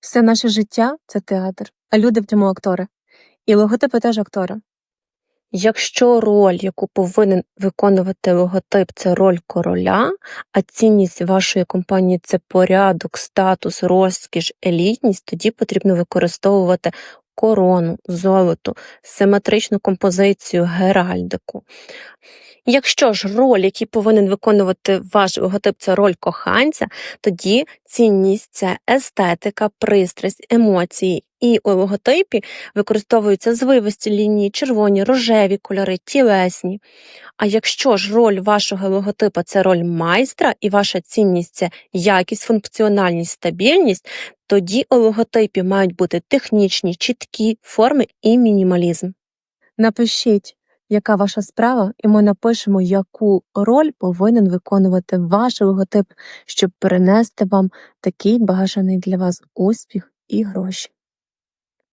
Все наше життя це театр, а люди в цьому актори. І логотипи теж актори. Якщо роль, яку повинен виконувати логотип, це роль короля, а цінність вашої компанії це порядок, статус, розкіш, елітність, тоді потрібно використовувати корону, золото, симетричну композицію, геральдику. Якщо ж роль, який повинен виконувати ваш логотип, це роль коханця, тоді цінність це естетика, пристрасть, емоції. І у логотипі використовуються звивисті лінії, червоні, рожеві кольори, тілесні. А якщо ж роль вашого логотипа це роль майстра, і ваша цінність це якість, функціональність, стабільність, тоді у логотипі мають бути технічні, чіткі форми і мінімалізм. Напишіть, яка ваша справа, і ми напишемо, яку роль повинен виконувати ваш логотип, щоб перенести вам такий бажаний для вас успіх і гроші.